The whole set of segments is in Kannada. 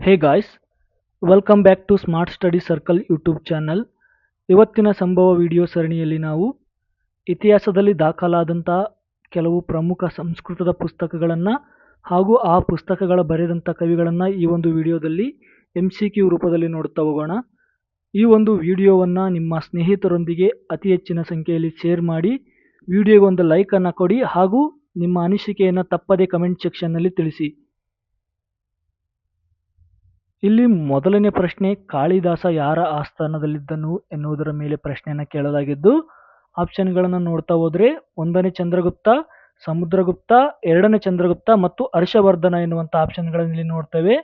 Hey guys welcome back to Smart Study Circle YouTube channel ಇವತ್ತಿನ ಸಂಭವ ವಿಡಿಯೋ ಸರಣಿಯಲ್ಲಿ ನಾವು ಇತಿಹಾಸದಲ್ಲಿ ದಾಖಲಾದಂಥ ಕೆಲವು ಪ್ರಮುಖ ಸಂಸ್ಕೃತದ ಪುಸ್ತಕಗಳನ್ನು ಹಾಗೂ ಆ ಪುಸ್ತಕಗಳ ಬರೆದಂಥ ಕವಿಗಳನ್ನು ಈ ಒಂದು ವಿಡಿಯೋದಲ್ಲಿ ಎಂ ಸಿ ಕ್ಯೂ ರೂಪದಲ್ಲಿ ನೋಡುತ್ತಾ ಹೋಗೋಣ. ಈ ಒಂದು ವಿಡಿಯೋವನ್ನು ನಿಮ್ಮ ಸ್ನೇಹಿತರೊಂದಿಗೆ ಅತಿ ಹೆಚ್ಚಿನ ಸಂಖ್ಯೆಯಲ್ಲಿ ಶೇರ್ ಮಾಡಿ ವಿಡಿಯೋಗೆ ಒಂದು ಲೈಕನ್ನು ಕೊಡಿ ಹಾಗೂ ನಿಮ್ಮ ಅನಿಸಿಕೆಯನ್ನು ತಪ್ಪದೇ ಕಮೆಂಟ್ ಸೆಕ್ಷನ್ನಲ್ಲಿ ತಿಳಿಸಿ. ಇಲ್ಲಿ ಮೊದಲನೇ ಪ್ರಶ್ನೆ, ಕಾಳಿದಾಸ ಯಾರ ಆಸ್ಥಾನದಲ್ಲಿದ್ದನು ಎನ್ನುವುದರ ಮೇಲೆ ಪ್ರಶ್ನೆಯನ್ನು ಕೇಳಲಾಗಿದ್ದು, ಆಪ್ಷನ್ಗಳನ್ನು ನೋಡ್ತಾ ಹೋದರೆ, ಒಂದನೇ ಚಂದ್ರಗುಪ್ತ, ಸಮುದ್ರಗುಪ್ತ, ಎರಡನೇ ಚಂದ್ರಗುಪ್ತ ಮತ್ತು ಹರ್ಷವರ್ಧನ ಎನ್ನುವಂಥ ಆಪ್ಷನ್ಗಳನ್ನು ಇಲ್ಲಿ ನೋಡ್ತೇವೆ.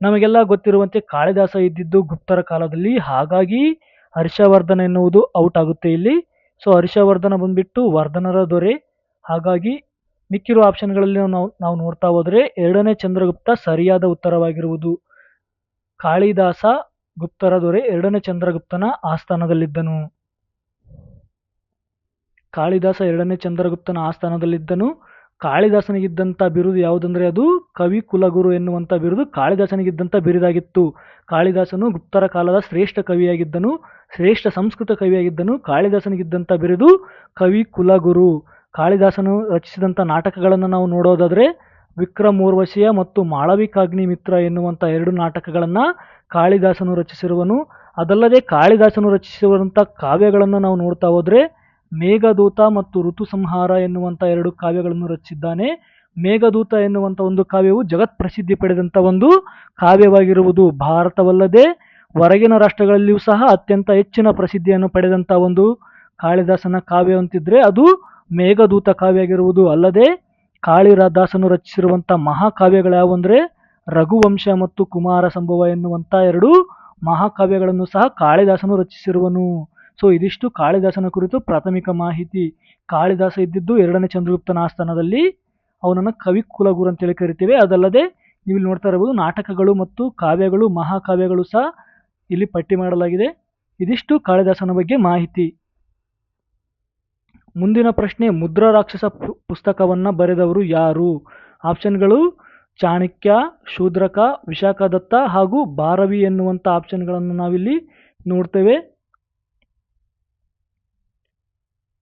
ನಮಗೆಲ್ಲ ಗೊತ್ತಿರುವಂತೆ ಕಾಳಿದಾಸ ಇದ್ದಿದ್ದು ಗುಪ್ತರ ಕಾಲದಲ್ಲಿ, ಹಾಗಾಗಿ ಹರ್ಷವರ್ಧನ ಎನ್ನುವುದು ಔಟ್ ಆಗುತ್ತೆ ಇಲ್ಲಿ. ಸೊ, ಹರ್ಷವರ್ಧನ ಬಂದ್ಬಿಟ್ಟು ವರ್ಧನರ ದೊರೆ. ಹಾಗಾಗಿ ಮಿಕ್ಕಿರುವ ಆಪ್ಷನ್ಗಳಲ್ಲಿ ನಾವು ನಾವು ನೋಡ್ತಾ ಹೋದರೆ, ಎರಡನೇ ಚಂದ್ರಗುಪ್ತ ಸರಿಯಾದ ಉತ್ತರವಾಗಿರುವುದು ಕಾಳಿದಾಸ ಗುಪ್ತರ ದೊರೆ ಎರಡನೇ ಚಂದ್ರಗುಪ್ತನ ಆಸ್ಥಾನದಲ್ಲಿದ್ದನು. ಕಾಳಿದಾಸ ಎರಡನೇ ಚಂದ್ರಗುಪ್ತನ ಆಸ್ಥಾನದಲ್ಲಿದ್ದನು. ಕಾಳಿದಾಸನಿಗಿದ್ದಂಥ ಬಿರುದು ಯಾವುದಂದರೆ ಅದು ಕವಿ ಕುಲಗುರು ಎನ್ನುವಂಥ ಬಿರುದು ಕಾಳಿದಾಸನಿಗಿದ್ದಂಥ ಬಿರುದಾಗಿತ್ತು. ಕಾಳಿದಾಸನು ಗುಪ್ತರ ಕಾಲದ ಶ್ರೇಷ್ಠ ಕವಿಯಾಗಿದ್ದನು. ಶ್ರೇಷ್ಠ ಸಂಸ್ಕೃತ ಕವಿಯಾಗಿದ್ದನು. ಕಾಳಿದಾಸನಿಗಿದ್ದಂಥ ಬಿರುದು ಕವಿ ಕುಲಗುರು. ಕಾಳಿದಾಸನು ರಚಿಸಿದಂಥ ನಾಟಕಗಳನ್ನು ನಾವು ನೋಡೋದಾದ್ರೆ ವಿಕ್ರಮೋರ್ವಶಿಯ ಮತ್ತು ಮಾಳವಿಕಾಗ್ನಿ ಮಿತ್ರ ಎನ್ನುವಂಥ ಎರಡು ನಾಟಕಗಳನ್ನು ಕಾಳಿದಾಸನು ರಚಿಸಿರುವನು. ಅದಲ್ಲದೆ ಕಾಳಿದಾಸನು ರಚಿಸಿರುವಂಥ ಕಾವ್ಯಗಳನ್ನು ನಾವು ನೋಡ್ತಾ ಹೋದರೆ ಮೇಘದೂತ ಮತ್ತು ಋತು ಸಂಹಾರ ಎನ್ನುವಂಥ ಎರಡು ಕಾವ್ಯಗಳನ್ನು ರಚಿಸಿದ್ದಾನೆ. ಮೇಘದೂತ ಎನ್ನುವಂಥ ಒಂದು ಕಾವ್ಯವು ಜಗತ್ ಪ್ರಸಿದ್ಧಿ ಪಡೆದಂಥ ಒಂದು ಕಾವ್ಯವಾಗಿರುವುದು ಭಾರತವಲ್ಲದೆ ಹೊರಗಿನ ರಾಷ್ಟ್ರಗಳಲ್ಲಿಯೂ ಸಹ ಅತ್ಯಂತ ಹೆಚ್ಚಿನ ಪ್ರಸಿದ್ಧಿಯನ್ನು ಪಡೆದಂಥ ಒಂದು ಕಾಳಿದಾಸನ ಕಾವ್ಯ ಅಂತಿದ್ರೆ ಅದು ಮೇಘದೂತ ಕಾವ್ಯ ಆಗಿರುವುದು ಅಲ್ಲದೆ ಕಾಳಿದಾಸನು ರಚಿಸಿರುವಂಥ ಮಹಾಕಾವ್ಯಗಳು ಅಂದರೆ ರಘುವಂಶ ಮತ್ತು ಕುಮಾರ ಸಂಭವ ಎನ್ನುವಂಥ ಎರಡು ಮಹಾಕಾವ್ಯಗಳನ್ನು ಸಹ ಕಾಳಿದಾಸನು ರಚಿಸಿರುವನು. ಸೊ ಇದಿಷ್ಟು ಕಾಳಿದಾಸನ ಕುರಿತು ಪ್ರಾಥಮಿಕ ಮಾಹಿತಿ. ಕಾಳಿದಾಸ ಇದ್ದಿದ್ದು ಎರಡನೇ ಚಂದ್ರಗುಪ್ತನ ಆಸ್ಥಾನದಲ್ಲಿ ಅವನನ್ನು ಕವಿ ಕುಲಗುರು ಅಂತೇಳಿ ಕರಿತೇವೆ. ಅದಲ್ಲದೆ ನೀವು ಇಲ್ಲಿ ನೋಡ್ತಾ ಇರಬಹುದು ನಾಟಕಗಳು ಮತ್ತು ಕಾವ್ಯಗಳು, ಮಹಾಕಾವ್ಯಗಳು ಸಹ ಇಲ್ಲಿ ಪಟ್ಟಿ ಮಾಡಲಾಗಿದೆ. ಇದಿಷ್ಟು ಕಾಳಿದಾಸನ ಬಗ್ಗೆ ಮಾಹಿತಿ. ಮುಂದಿನ ಪ್ರಶ್ನೆ, ಮುದ್ರಾ ರಾಕ್ಷಸ ಪುಸ್ತಕವನ್ನು ಬರೆದವರು ಯಾರು? ಆಪ್ಷನ್ಗಳು, ಚಾಣಕ್ಯ, ಶೂದ್ರಕ, ವಿಶಾಖದತ್ತ ಹಾಗೂ ಭಾರವಿ ಎನ್ನುವಂಥ ಆಪ್ಷನ್ಗಳನ್ನು ನಾವಿಲ್ಲಿ ನೋಡ್ತೇವೆ.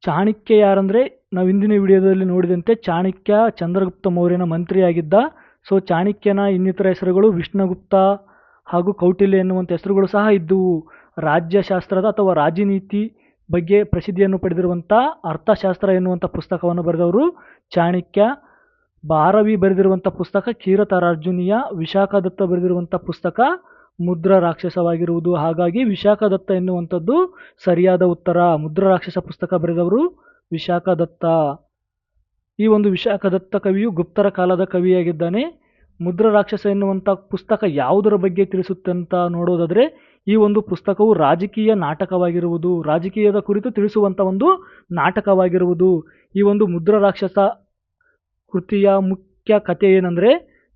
ಚಾಣಕ್ಯ ಯಾರಂದರೆ, ನಾವು ಹಿಂದಿನ ವಿಡಿಯೋದಲ್ಲಿ ನೋಡಿದಂತೆ ಚಾಣಕ್ಯ ಚಂದ್ರಗುಪ್ತ ಮೌರ್ಯನ ಮಂತ್ರಿಯಾಗಿದ್ದ. ಸೊ, ಚಾಣಕ್ಯನ ಇನ್ನಿತರ ಹೆಸರುಗಳು ವಿಷ್ಣುಗುಪ್ತ ಹಾಗೂ ಕೌಟಿಲ್ಯ ಎನ್ನುವಂಥ ಹೆಸರುಗಳು ಸಹ ಇದ್ದುವು. ರಾಜ್ಯಶಾಸ್ತ್ರದ ಅಥವಾ ರಾಜನೀತಿ ಬಗ್ಗೆ ಪ್ರಸಿದ್ಧಿಯನ್ನು ಪಡೆದಿರುವಂಥ ಅರ್ಥಶಾಸ್ತ್ರ ಎನ್ನುವಂಥ ಪುಸ್ತಕವನ್ನು ಬರೆದವರು ಚಾಣಕ್ಯ. ಭಾರವಿ ಬರೆದಿರುವಂಥ ಪುಸ್ತಕ ಕ್ಷೀರತಾರಾರ್ಜುನಿಯ ವಿಶಾಖದತ್ತ ಬರೆದಿರುವಂಥ ಪುಸ್ತಕ ಮುದ್ರ ರಾಕ್ಷಸವಾಗಿರುವುದು. ಹಾಗಾಗಿ ವಿಶಾಖದತ್ತ ಎನ್ನುವಂಥದ್ದು ಸರಿಯಾದ ಉತ್ತರ. ಮುದ್ರ ರಾಕ್ಷಸ ಪುಸ್ತಕ ಬರೆದವರು ವಿಶಾಖದತ್ತ. ಈ ಒಂದು ವಿಶಾಖದತ್ತ ಕವಿಯು ಗುಪ್ತರ ಕಾಲದ ಕವಿಯಾಗಿದ್ದಾನೆ. ಮುದ್ರ ರಾಕ್ಷಸ ಎನ್ನುವಂಥ ಪುಸ್ತಕ ಯಾವುದರ ಬಗ್ಗೆ ತಿಳಿಸುತ್ತೆ ಅಂತ ನೋಡೋದಾದ್ರೆ ಈ ಒಂದು ಪುಸ್ತಕವು ರಾಜಕೀಯ ನಾಟಕವಾಗಿರುವುದು, ರಾಜಕೀಯದ ಕುರಿತು ತಿಳಿಸುವಂಥ ಒಂದು ನಾಟಕವಾಗಿರುವುದು. ಈ ಒಂದು ಮುದ್ರ ರಾಕ್ಷಸ ಕೃತಿಯ ಮುಖ್ಯ ಕಥೆ ಏನಂದರೆ,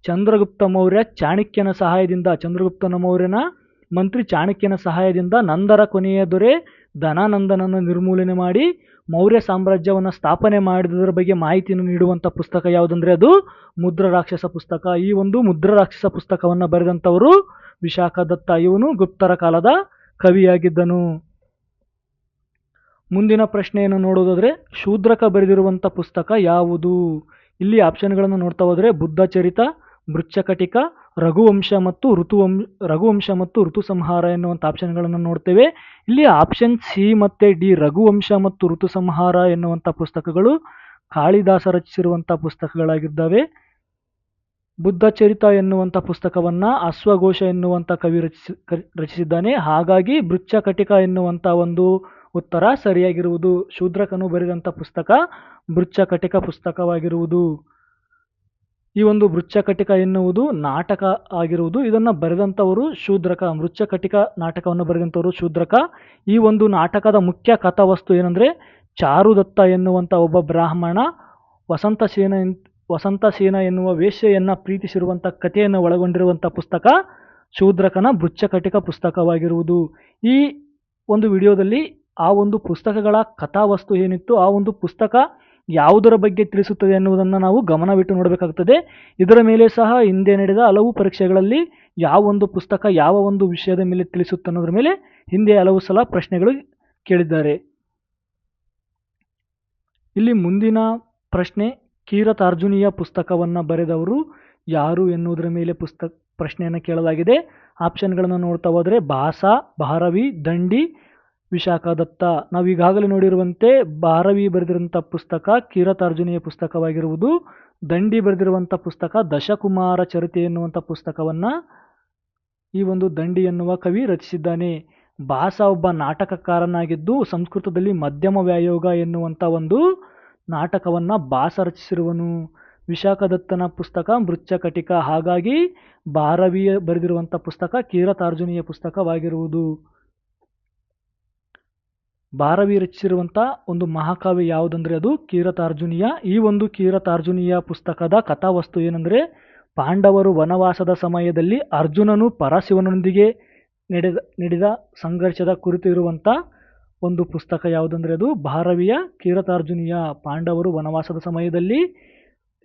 ಚಂದ್ರಗುಪ್ತ ಮೌರ್ಯ ಚಾಣಕ್ಯನ ಸಹಾಯದಿಂದ, ಚಂದ್ರಗುಪ್ತನ ಮೌರ್ಯನ ಮಂತ್ರಿ ಚಾಣಕ್ಯನ ಸಹಾಯದಿಂದ ನಂದರ ಕೊನೆಯ ದೊರೆ ಧನಾನಂದನನ್ನು ನಿರ್ಮೂಲನೆ ಮಾಡಿ ಮೌರ್ಯ ಸಾಮ್ರಾಜ್ಯವನ್ನು ಸ್ಥಾಪನೆ ಮಾಡಿದರ ಬಗ್ಗೆ ಮಾಹಿತಿಯನ್ನು ನೀಡುವಂಥ ಪುಸ್ತಕ ಯಾವುದಂದರೆ ಅದು ಮುದ್ರ ರಾಕ್ಷಸ ಪುಸ್ತಕ. ಈ ಒಂದು ಮುದ್ರ ರಾಕ್ಷಸ ಪುಸ್ತಕವನ್ನು ಬರೆದಂಥವರು ವಿಶಾಖದತ್ತ ಇವನು ಗುಪ್ತರ ಕಾಲದ ಕವಿಯಾಗಿದ್ದನು. ಮುಂದಿನ ಪ್ರಶ್ನೆಯನ್ನು ನೋಡೋದಾದರೆ ಶೂದ್ರಕ ಬರೆದಿರುವಂಥ ಪುಸ್ತಕ ಯಾವುದು? ಇಲ್ಲಿ ಆಪ್ಷನ್ಗಳನ್ನು ನೋಡ್ತಾ ಹೋದರೆ ಬುದ್ಧ ಚರಿತ ಮೃಚ್ಛಕಟಿಕ, ರಘುವಂಶ ಮತ್ತು ಋತುವಂಶ, ರಘುವಂಶ ಮತ್ತು ಋತು ಸಂಹಾರ ಎನ್ನುವಂಥ ಆಪ್ಷನ್ಗಳನ್ನು ನೋಡ್ತೇವೆ. ಇಲ್ಲಿ ಆಪ್ಷನ್ ಸಿ ಮತ್ತು ಡಿ, ರಘುವಂಶ ಮತ್ತು ಋತು ಸಂಹಾರ ಎನ್ನುವಂಥ ಪುಸ್ತಕಗಳು ಕಾಳಿದಾಸ ರಚಿಸಿರುವಂಥ ಪುಸ್ತಕಗಳಾಗಿದ್ದಾವೆ. ಬುದ್ಧ ಚರಿತ ಎನ್ನುವಂಥ ಪುಸ್ತಕವನ್ನು ಅಶ್ವಘೋಷ ಎನ್ನುವಂಥ ಕವಿ ರಚಿಸಿ ರಚಿಸಿದ್ದಾನೆ. ಹಾಗಾಗಿ ಮೃಚ್ಛಕಟಿಕ ಎನ್ನುವಂಥ ಒಂದು ಉತ್ತರ ಸರಿಯಾಗಿರುವುದು, ಶೂದ್ರಕನು ಬರೆದಂಥ ಪುಸ್ತಕ ಮೃಚ್ಛಕಟಿಕ ಪುಸ್ತಕವಾಗಿರುವುದು. ಈ ಒಂದು ಮೃಚ್ಛಕಟಿಕ ಎನ್ನುವುದು ನಾಟಕ ಆಗಿರುವುದು. ಇದನ್ನು ಬರೆದಂಥವರು ಶೂದ್ರಕ ಮೃಚ್ಚಕಟಿಕ ನಾಟಕವನ್ನು ಬರೆದಂಥವರು ಶೂದ್ರಕ. ಈ ಒಂದು ನಾಟಕದ ಮುಖ್ಯ ಕಥಾವಸ್ತು ಏನಂದರೆ ಚಾರುದತ್ತ ಎನ್ನುವಂಥ ಒಬ್ಬ ಬ್ರಾಹ್ಮಣ ವಸಂತಸೇನ ವಸಂತಸೇನ ಎನ್ನುವ ವೇಶ್ಯೆಯನ್ನು ಪ್ರೀತಿಸಿರುವಂಥ ಕಥೆಯನ್ನು ಒಳಗೊಂಡಿರುವಂಥ ಪುಸ್ತಕ ಶೂದ್ರಕನ ಮೃಚ್ಛಕಟಿಕ ಪುಸ್ತಕವಾಗಿರುವುದು. ಈ ಒಂದು ವಿಡಿಯೋದಲ್ಲಿ ಆ ಒಂದು ಪುಸ್ತಕಗಳ ಕಥಾವಸ್ತು ಏನಿತ್ತು ಆ ಒಂದು ಪುಸ್ತಕ ಯಾವುದರ ಬಗ್ಗೆ ತಿಳಿಸುತ್ತದೆ ಎನ್ನುವುದನ್ನು ನಾವು ಗಮನವಿಟ್ಟು ನೋಡಬೇಕಾಗುತ್ತದೆ ಇದರ ಮೇಲೆ ಸಹ ಹಿಂದೆ ನಡೆದ ಹಲವು ಪರೀಕ್ಷೆಗಳಲ್ಲಿ ಯಾವ ಒಂದು ಪುಸ್ತಕ ಯಾವ ಒಂದು ವಿಷಯದ ಮೇಲೆ ತಿಳಿಸುತ್ತೆ ಅನ್ನೋದ್ರ ಮೇಲೆ ಹಿಂದೆ ಹಲವು ಸಲ ಪ್ರಶ್ನೆಗಳು ಕೇಳಿದ್ದಾರೆ. ಇಲ್ಲಿ ಮುಂದಿನ ಪ್ರಶ್ನೆ, ಕೀರತಾರ್ಜುನಿಯ ಪುಸ್ತಕವನ್ನು ಬರೆದವರು ಯಾರು ಎನ್ನುವುದರ ಮೇಲೆ ಪುಸ್ತಕ ಪ್ರಶ್ನೆಯನ್ನು ಕೇಳಲಾಗಿದೆ. ಆಪ್ಷನ್ಗಳನ್ನು ನೋಡ್ತಾ ಹೋದರೆ ಭಾಸ ಭಾರವಿ, ದಂಡಿ ವಿಶಾಖದತ್ತ ನಾವು ಈಗಾಗಲೇ ನೋಡಿರುವಂತೆ ಭಾರವಿ ಬರೆದಿರುವಂಥ ಪುಸ್ತಕ ಕಿರತಾರ್ಜುನಿಯ ಪುಸ್ತಕವಾಗಿರುವುದು. ದಂಡಿ ಬರೆದಿರುವಂಥ ಪುಸ್ತಕ, ದಶಕುಮಾರ ಚರಿತೆ ಎನ್ನುವಂಥ ಪುಸ್ತಕವನ್ನು ಈ ಒಂದು ದಂಡಿ ಎನ್ನುವ ಕವಿ ರಚಿಸಿದ್ದಾನೆ. ಭಾಸ ಒಬ್ಬ ನಾಟಕಕಾರನಾಗಿದ್ದು, ಸಂಸ್ಕೃತದಲ್ಲಿ ಮಧ್ಯಮ ವ್ಯಾಯೋಗ ಎನ್ನುವಂಥ ಒಂದು ನಾಟಕವನ್ನು ಭಾಸ ರಚಿಸಿರುವನು. ವಿಶಾಖದತ್ತನ ಪುಸ್ತಕ, ಮೃಚ್ಛಕಟಿಕ, ಹಾಗಾಗಿ ಭಾರವಿಯ ಬರೆದಿರುವಂಥ ಪುಸ್ತಕ ಕೀರತಾರ್ಜುನಿಯ ಪುಸ್ತಕವಾಗಿರುವುದು. ಭಾರವಿ ರಚಿಸಿರುವಂಥ ಒಂದು ಮಹಾಕಾವ್ಯ ಯಾವುದಂದರೆ ಅದು ಕೀರತಾರ್ಜುನೀಯ. ಈ ಒಂದು ಕೀರತಾರ್ಜುನೀಯ ಪುಸ್ತಕದ ಕಥಾವಸ್ತು ಏನಂದರೆ, ಪಾಂಡವರು ವನವಾಸದ ಸಮಯದಲ್ಲಿ ಅರ್ಜುನನು ಪರಶಿವನೊಂದಿಗೆ ನಡೆದ ನಡೆದ ಸಂಘರ್ಷದ ಕುರಿತು ಇರುವಂಥ ಒಂದು ಪುಸ್ತಕ ಯಾವುದಂದರೆ ಅದು ಭಾರವಿಯ ಕೀರತಾರ್ಜುನೀಯ ಪಾಂಡವರು ವನವಾಸದ ಸಮಯದಲ್ಲಿ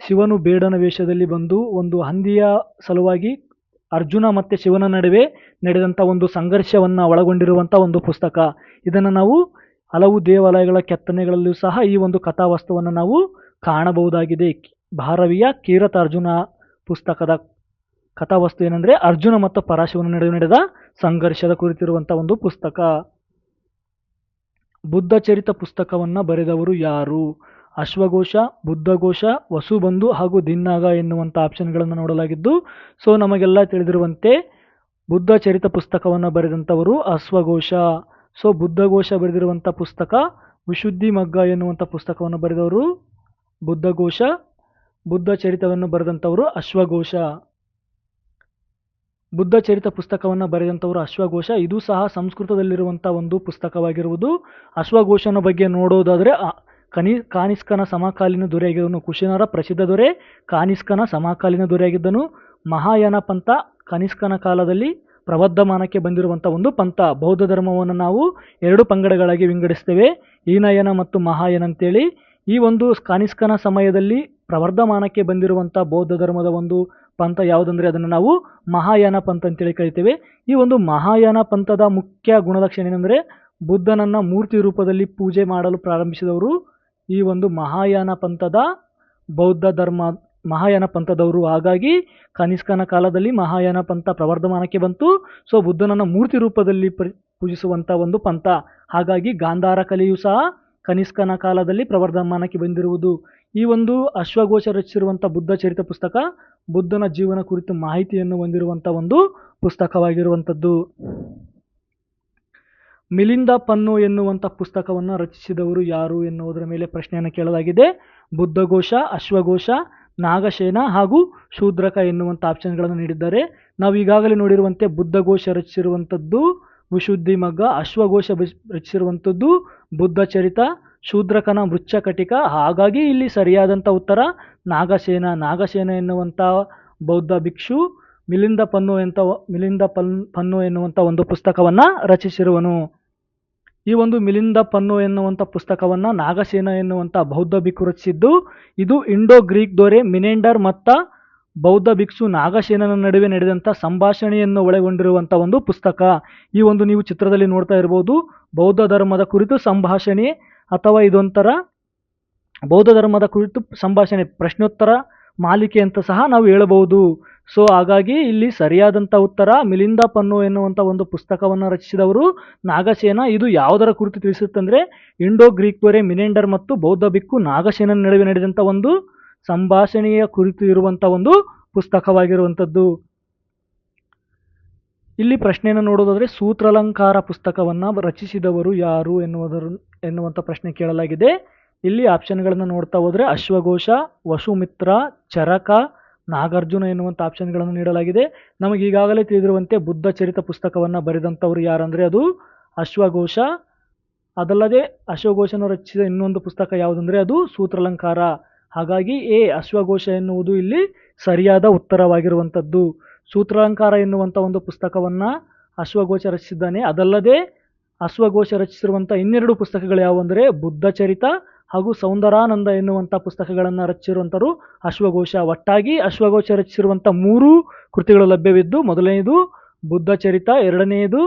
ಶಿವನು ಬೇಡನ ವೇಷದಲ್ಲಿ ಬಂದು ಒಂದು ಹಂದಿಯ ಸಲುವಾಗಿ ಅರ್ಜುನ ಮತ್ತು ಶಿವನ ನಡುವೆ ನಡೆದಂಥ ಒಂದು ಸಂಘರ್ಷವನ್ನು ಒಳಗೊಂಡಿರುವಂಥ ಒಂದು ಪುಸ್ತಕ. ಇದನ್ನು ನಾವು ಹಲವು ದೇವಾಲಯಗಳ ಕೆತ್ತನೆಗಳಲ್ಲೂ ಸಹ ಈ ಒಂದು ಕಥಾವಸ್ತುವನ್ನು ನಾವು ಕಾಣಬಹುದಾಗಿದೆ. ಭಾರವಿಯ ಕೀರತಾರ್ಜುನ ಪುಸ್ತಕದ ಕಥಾವಸ್ತು ಏನಂದರೆ ಅರ್ಜುನ ಮತ್ತು ಪರಾಶಿವನ ನಡುವೆ ನಡೆದ ಸಂಘರ್ಷದ ಕುರಿತಿರುವಂಥ ಒಂದು ಪುಸ್ತಕ. ಬುದ್ಧ ಚರಿತ ಪುಸ್ತಕವನ್ನು ಬರೆದವರು ಯಾರು? ಅಶ್ವಘೋಷ, ಬುದ್ಧಘೋಷ, ವಸುಬಂಧು ಹಾಗೂ ದಿನ್ನಾಗ ಎನ್ನುವಂಥ ಆಪ್ಷನ್ಗಳನ್ನು ನೋಡಲಾಗಿದ್ದು ಸೊ ನಮಗೆಲ್ಲ ತಿಳಿದಿರುವಂತೆ ಬುದ್ಧ ಚರಿತ ಪುಸ್ತಕವನ್ನು ಬರೆದಂಥವರು ಅಶ್ವಘೋಷ. ಸೊ ಬುದ್ಧಘೋಷ ಬರೆದಿರುವಂಥ ಪುಸ್ತಕ ವಿಶುದ್ಧಿ ಮಗ್ಗ ಎನ್ನುವಂಥ ಪುಸ್ತಕವನ್ನು ಬರೆದವರು ಬುದ್ಧಘೋಷ, ಬುದ್ಧ ಚರಿತವನ್ನು ಬರೆದಂಥವರು ಅಶ್ವಘೋಷ. ಬುದ್ಧ ಚರಿತ ಪುಸ್ತಕವನ್ನು ಬರೆದಂಥವರು ಅಶ್ವಘೋಷ. ಇದು ಸಹ ಸಂಸ್ಕೃತದಲ್ಲಿರುವಂಥ ಒಂದು ಪುಸ್ತಕವಾಗಿರುವುದು. ಅಶ್ವಘೋಷನ ಬಗ್ಗೆ ನೋಡೋದಾದರೆ ಕನಿ, ಕಾನಿಸ್ಕನ ಸಮಕಾಲೀನ ದೊರೆಯಾಗಿದ್ದನು ಕುಶಿನರ ಪ್ರಸಿದ್ಧ ದೊರೆ, ಕಾನಿಸ್ಕನ ಸಮಕಾಲೀನ ದೊರೆಯಾಗಿದ್ದನು ಮಹಾಯಾನ ಪಂಥ ಕನಿಷ್ಕನ ಕಾಲದಲ್ಲಿ ಪ್ರವರ್ಧಮಾನಕ್ಕೆ ಬಂದಿರುವಂಥ ಒಂದು ಪಂಥ. ಬೌದ್ಧ ಧರ್ಮವನ್ನು ನಾವು ಎರಡು ಪಂಗಡಗಳಾಗಿ ವಿಂಗಡಿಸ್ತೇವೆ, ಹೀನಯನ ಮತ್ತು ಮಹಾಯನ ಅಂತೇಳಿ. ಈ ಒಂದು ಕಾನಿಸ್ಕನ ಸಮಯದಲ್ಲಿ ಪ್ರವರ್ಧಮಾನಕ್ಕೆ ಬಂದಿರುವಂಥ ಬೌದ್ಧ ಧರ್ಮದ ಒಂದು ಪಂಥ ಯಾವುದಂದರೆ ಅದನ್ನು ನಾವು ಮಹಾಯಾನ ಪಂಥ ಅಂತೇಳಿ ಕರಿತೇವೆ. ಈ ಒಂದು ಮಹಾಯಾನ ಪಂಥದ ಮುಖ್ಯ ಗುಣಲಕ್ಷಣ ಏನಂದರೆ ಬುದ್ಧನನ್ನು ಮೂರ್ತಿ ರೂಪದಲ್ಲಿ ಪೂಜೆ ಮಾಡಲು ಪ್ರಾರಂಭಿಸಿದವರು ಈ ಒಂದು ಮಹಾಯಾನ ಪಂಥದ ಬೌದ್ಧ ಧರ್ಮ, ಮಹಾಯಾನ ಪಂಥದವರು ಹಾಗಾಗಿ ಕನಿಷ್ಕನ ಕಾಲದಲ್ಲಿ ಮಹಾಯಾನ ಪಂಥ ಪ್ರವರ್ಧಮಾನಕ್ಕೆ ಬಂತು. ಸೊ ಬುದ್ಧನನ್ನು ಮೂರ್ತಿ ರೂಪದಲ್ಲಿ ಪೂಜಿಸುವಂಥ ಒಂದು ಪಂಥ. ಹಾಗಾಗಿ ಗಾಂಧಾರ ಕಲೆಯು ಸಹ ಕನಿಷ್ಕನ ಕಾಲದಲ್ಲಿ ಪ್ರವರ್ಧಮಾನಕ್ಕೆ ಬಂದಿರುವುದು. ಈ ಒಂದು ಅಶ್ವಘೋಷ ರಚಿಸಿರುವಂಥ ಬುದ್ಧ ಚರಿತ ಪುಸ್ತಕ ಬುದ್ಧನ ಜೀವನ ಕುರಿತು ಮಾಹಿತಿಯನ್ನು ಹೊಂದಿರುವಂಥ ಒಂದು ಪುಸ್ತಕವಾಗಿರುವಂಥದ್ದು. ಮಿಲಿಂದ ಪನ್ನು ಎನ್ನುವಂಥ ಪುಸ್ತಕವನ್ನು ರಚಿಸಿದವರು ಯಾರು ಎನ್ನುವುದರ ಮೇಲೆ ಪ್ರಶ್ನೆಯನ್ನು ಕೇಳಲಾಗಿದೆ. ಬುದ್ಧಘೋಷ, ಅಶ್ವಘೋಷ ನಾಗಶೇನ ಹಾಗೂ ಶೂದ್ರಕ ಎನ್ನುವಂಥ ಆಪ್ಷನ್ಗಳನ್ನು ನೀಡಿದ್ದಾರೆ. ನಾವು ಈಗಾಗಲೇ ನೋಡಿರುವಂತೆ ಬುದ್ಧಘೋಷ ರಚಿಸಿರುವಂಥದ್ದು ವಿಶುದ್ಧಿ ಮಗ್ಗ, ಅಶ್ವಘೋಷ ರಚಿಸಿರುವಂಥದ್ದು ಬುದ್ಧ ಚರಿತ ಶೂದ್ರಕನ ಮೃಚ್ಛಕಟಿಕ. ಹಾಗಾಗಿ ಇಲ್ಲಿ ಸರಿಯಾದಂಥ ಉತ್ತರ ನಾಗಸೇನ. ನಾಗಸೇನ ಎನ್ನುವಂಥ ಬೌದ್ಧ ಭಿಕ್ಷು ಮಿಲಿಂದ ಪನ್ನು ಎಂತ ಮಿಲಿಂದ ಪನ್ ಪನ್ನು ಎನ್ನುವಂಥ ಒಂದು ಪುಸ್ತಕವನ್ನು ರಚಿಸಿರುವನು. ಈ ಒಂದು ಮಿಲಿಂದ ಪನ್ನು ಎನ್ನುವಂಥ ಪುಸ್ತಕವನ್ನು ನಾಗಸೇನ ಎನ್ನುವಂಥ ಬೌದ್ಧ ಭಿಕ್ಕು ರಚಿಸಿದ್ದು, ಇದು ಇಂಡೋ ಗ್ರೀಕ್ ದೊರೆ ಮಿನೆಂಡರ್ ಮತ್ತು ಬೌದ್ಧ ಭಿಕ್ಷು ನಾಗಸೇನನ ನಡುವೆ ನಡೆದಂಥ ಸಂಭಾಷಣೆಯನ್ನು ಒಳಗೊಂಡಿರುವಂಥ ಒಂದು ಪುಸ್ತಕ. ಈ ಒಂದು ನೀವು ಚಿತ್ರದಲ್ಲಿ ನೋಡ್ತಾ ಇರ್ಬೋದು, ಬೌದ್ಧ ಧರ್ಮದ ಕುರಿತು ಸಂಭಾಷಣೆ ಅಥವಾ ಇದೊಂಥರ ಬೌದ್ಧ ಧರ್ಮದ ಕುರಿತು ಸಂಭಾಷಣೆ, ಪ್ರಶ್ನೋತ್ತರ ಮಾಲಿಕೆ ಅಂತ ಸಹ ನಾವು ಹೇಳಬಹುದು. ಸೊ ಹಾಗಾಗಿ ಇಲ್ಲಿ ಸರಿಯಾದಂಥ ಉತ್ತರ ಮಿಲಿಂದ ಪನ್ನು ಎನ್ನುವಂಥ ಒಂದು ಪುಸ್ತಕವನ್ನು ರಚಿಸಿದವರು ನಾಗಸೇನ. ಇದು ಯಾವುದರ ಕುರಿತು ತಿಳಿಸುತ್ತಂದರೆ, ಇಂಡೋ ಗ್ರೀಕ್ ದೊರೆ ಮಿನೆಂಡರ್ ಮತ್ತು ಬೌದ್ಧ ಬಿಕ್ಕು ನಾಗಸೇನನ ನಡುವೆ ನಡೆದಂಥ ಒಂದು ಸಂಭಾಷಣೆಯ ಕುರಿತು ಇರುವಂಥ ಒಂದು ಪುಸ್ತಕವಾಗಿರುವಂಥದ್ದು ಇಲ್ಲಿ ಪ್ರಶ್ನೆಯನ್ನು ನೋಡೋದಾದರೆ, ಸೂತ್ರಾಲಂಕಾರ ಪುಸ್ತಕವನ್ನು ರಚಿಸಿದವರು ಯಾರು ಎನ್ನುವುದರ ಎನ್ನುವಂಥ ಪ್ರಶ್ನೆ ಕೇಳಲಾಗಿದೆ. ಇಲ್ಲಿ ಆಪ್ಷನ್ಗಳನ್ನು ನೋಡ್ತಾ ಹೋದರೆ, ಅಶ್ವಘೋಷ, ವಸುಮಿತ್ರ, ಚರಕ ನಾಗಾರ್ಜುನ ಎನ್ನುವಂಥ ಆಪ್ಷನ್ಗಳನ್ನು ನೀಡಲಾಗಿದೆ. ನಮಗೆ ಈಗಾಗಲೇ ತಿಳಿದಿರುವಂತೆ ಬುದ್ಧ ಚರಿತ ಪುಸ್ತಕವನ್ನು ಬರೆದಂಥವ್ರು ಯಾರಂದರೆ ಅದು ಅಶ್ವಘೋಷ. ಅದಲ್ಲದೆ ಅಶ್ವಘೋಷನ ರಚಿಸಿದ ಇನ್ನೊಂದು ಪುಸ್ತಕ ಯಾವುದಂದರೆ ಅದು ಸೂತ್ರಲಂಕಾರ. ಹಾಗಾಗಿ ಎ ಅಶ್ವಘೋಷ ಎನ್ನುವುದು ಇಲ್ಲಿ ಸರಿಯಾದ ಉತ್ತರವಾಗಿರುವಂಥದ್ದು. ಸೂತ್ರಾಲಂಕಾರ ಎನ್ನುವಂಥ ಒಂದು ಪುಸ್ತಕವನ್ನು ಅಶ್ವಘೋಷ ರಚಿಸಿದ್ದಾನೆ. ಅದಲ್ಲದೆ ಅಶ್ವಘೋಷ ರಚಿಸಿರುವಂಥ ಇನ್ನೆರಡು ಪುಸ್ತಕಗಳು ಯಾವುವು ಅಂದರೆ ಬುದ್ಧ ಚರಿತ ಹಾಗೂ ಸೌಂದರಾನಂದ ಎನ್ನುವಂಥ ಪುಸ್ತಕಗಳನ್ನು ರಚಿಸಿರುವಂಥವರು ಅಶ್ವಘೋಷ. ಒಟ್ಟಾಗಿ ಅಶ್ವಘೋಷ ರಚಿಸಿರುವಂಥ ಮೂರು ಕೃತಿಗಳು ಲಭ್ಯವಿದ್ದು ಮೊದಲನೆಯದು ಬುದ್ಧ ಚರಿತ ಎರಡನೆಯದು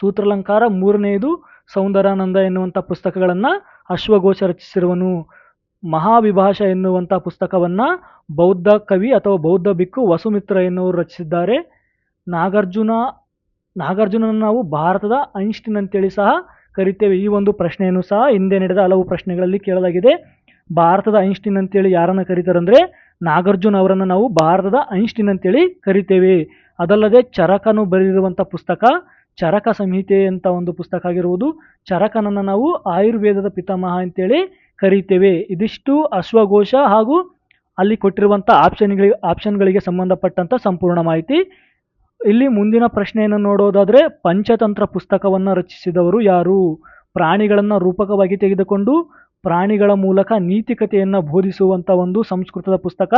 ಸೂತ್ರಲಂಕಾರ ಮೂರನೆಯದು ಸೌಂದರಾನಂದ ಎನ್ನುವಂಥ ಪುಸ್ತಕಗಳನ್ನು ಅಶ್ವಘೋಷ ರಚಿಸಿರುವನು. ಮಹಾವಿಭಾಷ ಎನ್ನುವಂಥ ಪುಸ್ತಕವನ್ನು ಬೌದ್ಧ ಕವಿ ಅಥವಾ ಬೌದ್ಧ ಬಿಕ್ಕು ವಸುಮಿತ್ರ ಎನ್ನುವರು ರಚಿಸಿದ್ದಾರೆ. ನಾಗಾರ್ಜುನ ನಾಗಾರ್ಜುನನ ನಾವು ಭಾರತದ ಐನ್ಸ್ಟೀನ್ ಅಂತೇಳಿ ಸಹ ಕರಿತೇವೆ. ಈ ಒಂದು ಪ್ರಶ್ನೆಯನ್ನು ಸಹ ಹಿಂದೆ ನಡೆದ ಹಲವು ಪ್ರಶ್ನೆಗಳಲ್ಲಿ ಕೇಳಲಾಗಿದೆ. ಭಾರತದ ಐನ್ಸ್ಟೀನ್ ಅಂತೇಳಿ ಯಾರನ್ನು ಕರೀತಾರಂದರೆ ನಾಗಾರ್ಜುನ್ ಅವರನ್ನು ನಾವು ಭಾರತದ ಐನ್ಸ್ಟೀನ್ ಅಂತೇಳಿ ಕರಿತೇವೆ. ಅದಲ್ಲದೆ ಚರಕನು ಬರೆದಿರುವಂಥ ಪುಸ್ತಕ, ಚರಕ ಸಂಹಿತೆ ಅಂತ ಒಂದು ಪುಸ್ತಕ ಆಗಿರುವುದು ಚರಕನನ್ನು ನಾವು ಆಯುರ್ವೇದದ ಪಿತಾಮಹ ಅಂತೇಳಿ ಕರೀತೇವೆ. ಇದಿಷ್ಟು ಅಶ್ವಘೋಷ ಹಾಗೂ ಅಲ್ಲಿ ಕೊಟ್ಟಿರುವಂಥ ಆಪ್ಷನ್ಗಳಿಗೆ ಆಪ್ಷನ್ಗಳಿಗೆ ಸಂಬಂಧಪಟ್ಟಂಥ ಸಂಪೂರ್ಣ ಮಾಹಿತಿ. ಇಲ್ಲಿ ಮುಂದಿನ ಪ್ರಶ್ನೆಯನ್ನು ನೋಡೋದಾದರೆ ಪಂಚತಂತ್ರ ಪುಸ್ತಕವನ್ನು ರಚಿಸಿದವರು ಯಾರು? ಪ್ರಾಣಿಗಳನ್ನು ರೂಪಕವಾಗಿ ತೆಗೆದುಕೊಂಡು ಪ್ರಾಣಿಗಳ ಮೂಲಕ ನೀತಿಕತೆಯನ್ನು ಬೋಧಿಸುವಂಥ ಒಂದು ಸಂಸ್ಕೃತದ ಪುಸ್ತಕ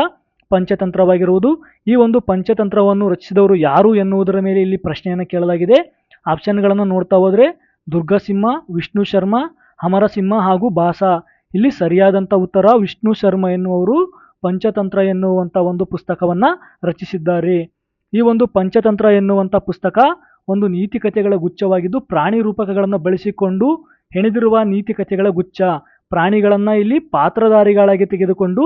ಪಂಚತಂತ್ರವಾಗಿರುವುದು. ಈ ಒಂದು ಪಂಚತಂತ್ರವನ್ನು ರಚಿಸಿದವರು ಯಾರು ಎನ್ನುವುದರ ಮೇಲೆ ಇಲ್ಲಿ ಪ್ರಶ್ನೆಯನ್ನು ಕೇಳಲಾಗಿದೆ. ಆಪ್ಷನ್ಗಳನ್ನು ನೋಡ್ತಾ ಹೋದರೆ ದುರ್ಗಸಿಂಹ, ವಿಷ್ಣು ಶರ್ಮ, ಅಮರಸಿಂಹ ಹಾಗೂ ಭಾಸ ಇಲ್ಲಿ ಸರಿಯಾದಂಥ ಉತ್ತರ ವಿಷ್ಣು ಶರ್ಮ ಎನ್ನುವರು ಪಂಚತಂತ್ರ ಎನ್ನುವಂಥ ಒಂದು ಪುಸ್ತಕವನ್ನು ರಚಿಸಿದ್ದಾರೆ. ಈ ಒಂದು ಪಂಚತಂತ್ರ ಎನ್ನುವಂಥ ಪುಸ್ತಕ ಒಂದು ನೀತಿ ಕಥೆಗಳ ಗುಚ್ಛವಾಗಿದ್ದು ಪ್ರಾಣಿ ರೂಪಕಗಳನ್ನು ಬಳಸಿಕೊಂಡು ಹೆಣೆದಿರುವ ನೀತಿ ಕಥೆಗಳ ಗುಚ್ಛ. ಪ್ರಾಣಿಗಳನ್ನು ಇಲ್ಲಿ ಪಾತ್ರಧಾರಿಗಳಾಗಿ ತೆಗೆದುಕೊಂಡು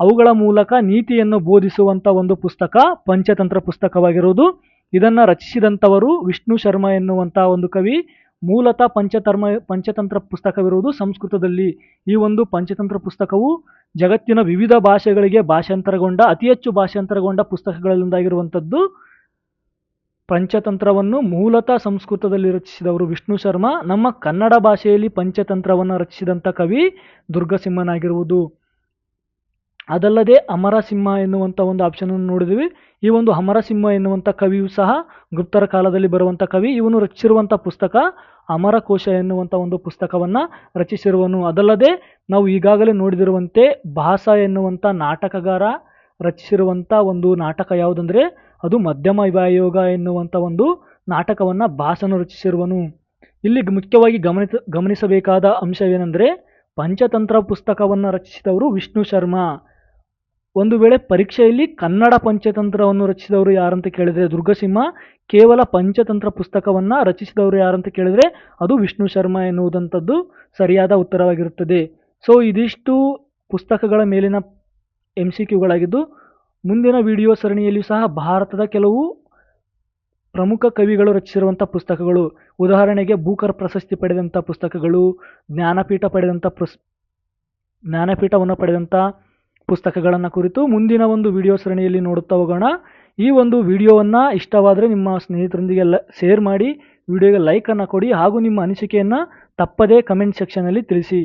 ಅವುಗಳ ಮೂಲಕ ನೀತಿಯನ್ನು ಬೋಧಿಸುವಂಥ ಒಂದು ಪುಸ್ತಕ, ಪಂಚತಂತ್ರ ಪುಸ್ತಕವಾಗಿರುವುದು ಇದನ್ನು ರಚಿಸಿದಂಥವರು ವಿಷ್ಣು ಶರ್ಮ ಎನ್ನುವಂಥ ಒಂದು ಕವಿ. ಮೂಲತಃ ಪಂಚತರ್ಮ, ಪಂಚತಂತ್ರ ಪುಸ್ತಕವಿರುವುದು ಸಂಸ್ಕೃತದಲ್ಲಿ. ಈ ಒಂದು ಪಂಚತಂತ್ರ ಪುಸ್ತಕವು ಜಗತ್ತಿನ ವಿವಿಧ ಭಾಷೆಗಳಿಗೆ ಭಾಷಾಂತರಗೊಂಡ, ಅತಿ ಹೆಚ್ಚು ಭಾಷಾಂತರಗೊಂಡ ಪುಸ್ತಕಗಳಲ್ಲೊಂದಾಗಿರುವಂಥದ್ದು ಪಂಚತಂತ್ರವನ್ನು ಮೂಲತಃ ಸಂಸ್ಕೃತದಲ್ಲಿ ರಚಿಸಿದವರು ವಿಷ್ಣು ಶರ್ಮಾ. ನಮ್ಮ ಕನ್ನಡ ಭಾಷೆಯಲ್ಲಿ ಪಂಚತಂತ್ರವನ್ನು ರಚಿಸಿದಂಥ ಕವಿ ದುರ್ಗಸಿಂಹನಾಗಿರುವುದು. ಅದಲ್ಲದೆ ಅಮರಸಿಂಹ ಎನ್ನುವಂಥ ಒಂದು ಆಪ್ಷನನ್ನು ನೋಡಿದ್ವಿ. ಈ ಒಂದು ಅಮರಸಿಂಹ ಎನ್ನುವಂಥ ಕವಿಯು ಸಹ ಗುಪ್ತರ ಕಾಲದಲ್ಲಿ ಬರುವಂಥ ಕವಿ. ಇವನು ರಚಿಸಿರುವಂಥ ಪುಸ್ತಕ ಅಮರಕೋಶ ಎನ್ನುವಂಥ ಒಂದು ಪುಸ್ತಕವನ್ನು ರಚಿಸಿರುವನು. ಅದಲ್ಲದೆ ನಾವು ಈಗಾಗಲೇ ನೋಡಿದಿರುವಂತೆ ಭಾಸ ಎನ್ನುವಂಥ ನಾಟಕಗಾರ ರಚಿಸಿರುವಂಥ ಒಂದು ನಾಟಕ ಯಾವುದಂದರೆ ಅದು ಮಧ್ಯಮ ವ್ಯಾಯೋಗ ಎನ್ನುವಂಥ ಒಂದು ನಾಟಕವನ್ನು ಭಾಸನು ರಚಿಸಿರುವನು. ಇಲ್ಲಿ ಮುಖ್ಯವಾಗಿ ಗಮನಿಸ ಗಮನಿಸಬೇಕಾದ ಅಂಶವೇನೆಂದರೆ ಪಂಚತಂತ್ರ ಪುಸ್ತಕವನ್ನು ರಚಿಸಿದವರು ವಿಷ್ಣು ಶರ್ಮಾ. ಒಂದು ವೇಳೆ ಪರೀಕ್ಷೆಯಲ್ಲಿ ಕನ್ನಡ ಪಂಚತಂತ್ರವನ್ನು ರಚಿಸಿದವರು ಯಾರಂತ ಕೇಳಿದರೆ ದುರ್ಗಸಿಂಹ, ಕೇವಲ ಪಂಚತಂತ್ರ ಪುಸ್ತಕವನ್ನು ರಚಿಸಿದವರು ಯಾರಂತ ಕೇಳಿದರೆ ಅದು ವಿಷ್ಣು ಶರ್ಮಾ ಎನ್ನುವುದಂಥದ್ದು ಸರಿಯಾದ ಉತ್ತರವಾಗಿರುತ್ತದೆ. ಸೊ ಇದಿಷ್ಟು ಪುಸ್ತಕಗಳ ಮೇಲಿನ ಎಂ ಸಿ ಕ್ಯೂಗಳಾಗಿದ್ದು ಮುಂದಿನ ವಿಡಿಯೋ ಸರಣಿಯಲ್ಲಿಯೂ ಸಹ ಭಾರತದ ಕೆಲವು ಪ್ರಮುಖ ಕವಿಗಳು ರಚಿಸಿರುವಂಥ ಪುಸ್ತಕಗಳು. ಉದಾಹರಣೆಗೆ ಭೂಕರ್ ಪ್ರಶಸ್ತಿ ಪಡೆದಂಥ ಪುಸ್ತಕಗಳು, ಜ್ಞಾನಪೀಠ ಪಡೆದಂಥ ಪ್ರಸ್, ಜ್ಞಾನಪೀಠವನ್ನು ಪಡೆದಂಥ ಪುಸ್ತಕಗಳನ್ನು ಕುರಿತು ಮುಂದಿನ ಒಂದು ವಿಡಿಯೋ ಸರಣಿಯಲ್ಲಿ ನೋಡುತ್ತಾ ಹೋಗೋಣ. ಈ ಒಂದು ವಿಡಿಯೋವನ್ನು ಇಷ್ಟವಾದರೆ ನಿಮ್ಮ ಸ್ನೇಹಿತರೊಂದಿಗೆ ಲ ಶೇರ್ ಮಾಡಿ ವಿಡಿಯೋಗೆ ಲೈಕನ್ನು ಕೊಡಿ ಹಾಗೂ ನಿಮ್ಮ ಅನಿಸಿಕೆಯನ್ನು ತಪ್ಪದೇ ಕಮೆಂಟ್ ಸೆಕ್ಷನಲ್ಲಿ ತಿಳಿಸಿ.